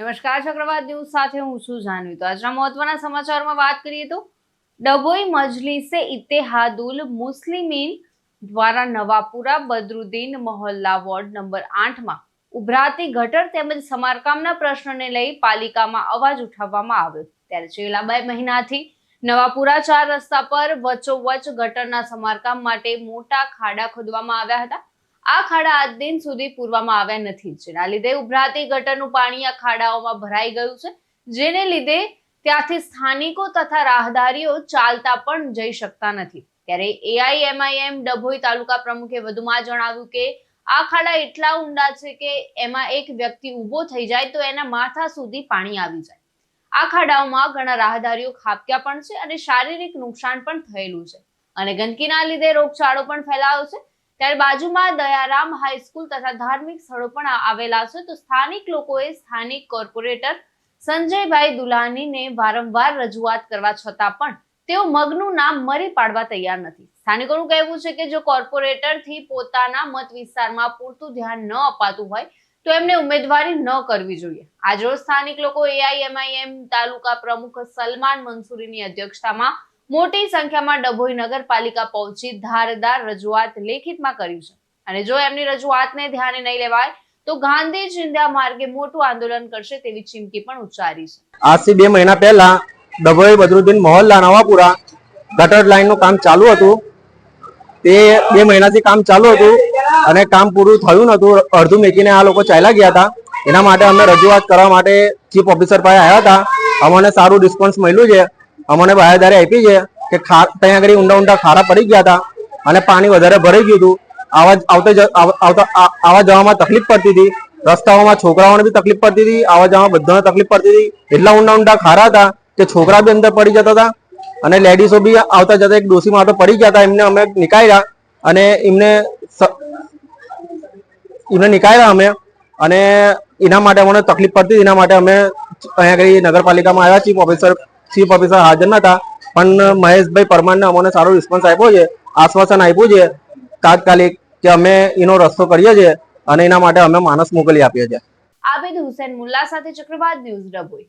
નમસ્કાર, ચક્રવાત ન્યૂઝ સાથે હું છું જાનવી. તો આજના મહત્વના સમાચારમાં વાત કરીએ તો ડભોઈ મજલિસે ઇત્તેહાદુલ મુસ્લિમીન દ્વારા નવાપુરા બદરુદ્દીન મહોલ્લા વોર્ડ નંબર આઠમાં ઉભરાતી ગટર તેમજ સમારકામના પ્રશ્નને લઈ પાલિકામાં અવાજ ઉઠાવવામાં આવ્યો. ત્યારે છેલ્લા બે મહિનાથી નવાપુરા ચાર રસ્તા પર વચ્ચોવચ્ચ ગટરના સમારકામ માટે મોટા ખાડા ખોદવામાં આવ્યા હતા. આ ખાડા આજ દિન સુધી પૂરવામાં આવ્યા નથી જેના લીધે ઉભરાતી ગટરનું પાણી આ ખાડાઓમાં ભરાઈ ગયું છે. જેને લીધે ત્યાંથી સ્થાનિકો તથા રાહદારીઓ ચાલતા પણ જઈ શકતા નથી. ત્યારે એઆઈએમઆઈએમ ડભોઈ તાલુકા પ્રમુખે વધુમાં જણાવ્યું કે, આ ખાડા એટલા ઊંડા છે કે એમાં એક વ્યક્તિ ઊભો થઈ જાય તો એના માથા સુધી પાણી આવી જાય. આ ખાડાઓમાં ઘણા રાહદારીઓ ખાબક્યા પણ છે અને શારીરિક નુકસાન પણ થયેલું છે. અને ગંદકીના લીધે રોગચાળો પણ ફેલાયો છે. ત્યારે બાજુમાં દયારામ હાઈસ્કૂલ તથા ધાર્મિક સ્થળો પણ આવેલા છે. તો સ્થાનિક લોકોએ સ્થાનિક કોર્પોરેટર સંજયભાઈ દુલાનીને વારંવાર રજૂઆત કરવા છતાં પણ તેઓ મગનું નામ મરી પાડવા તૈયાર નથી. સ્થાનિકોનું કહેવું છે કે જો કોર્પોરેટરથી પોતાના મત વિસ્તારમાં પૂરતું ધ્યાન ન અપાતું હોય, તો એમને ઉમેદવારી ન કરવી જોઈએ. આજરોજ સ્થાનિક લોકો એઆઈએમઆઈએમ તાલુકા પ્રમુખ સલમાન મંસૂરીની અધ્યક્ષતામાં મોટી સંખ્યામાં ડભોઈ નગરપાલિકા પહોંચી ધારદાર રજૂઆત લેખિતમાં કર્યું છે. અને જો એમની રજૂઆતને ધ્યાને નહીં લેવાય, તો ગાંધી ચિંધ્યા માર્ગે મોટું આંદોલન કરશે તેવી ચીમકી પણ ઉચ્ચારી છે. આજથી બે મહિના પહેલા ડભોઈ બદરુદ્દીન મોહલ્લા નવાપુરા ગટર લાઈનનું કામ ચાલુ હતું. તે બે મહિનાથી કામ ચાલુ હતું અને કામ પૂરું થયું નતું અડધું મેકીને આ લોકો ચાલ્યા ગયા હતા. એના માટે અમે રજૂઆત કરવા માટે ચીફ ઓફિસર પાસે આવ્યા હતા. અમને સારું રિસ્પોન્સ મળ્યું છે. અમને બાહેદારી આપી છે કે ત્યાં આગળ ઊંડા ઊંડા ખારા પડી ગયા હતા અને પાણી વધારે ભરાઈ ગયું હતું. આવા આવતા આવતા આવા જવામાં તકલીફ પડતી હતી. રસ્તાઓમાં છોકરાઓને બી તકલીફ પડતી હતી. આવા જવામાં બધાને તકલીફ પડતી હતી. એટલા ઊંડા ઊંડા ખારા હતા કે છોકરા બી અંદર પડી જતા હતા. અને લેડીઝો બી આવતા જતા એક ડોસીમાં તો પડી ગયા હતા. એમને અમે નીકાળ્યા અને એમને એમને નીકાળ્યા અમે અને એના માટે અમને તકલીફ પડતી હતી, એના માટે અમે અહીંયા આગળ નગરપાલિકામાં આવ્યા છીએ. ઓફિસર ચીફ ઓફિસર હાજર નતા પણ મહેશભાઈ પરમારને અમને સારો રિસ્પોન્સ આપ્યો છે, આશ્વાસન આપ્યું છે, તાત્કાલિક કે અમે એનો રસ્તો કરીએ છીએ અને એના માટે અમે માણસ મોકલી આપીએ છીએ. આબેદ હુસેન મુલ્લા સાથે ચક્રવાત ન્યૂઝ ડભોઈ.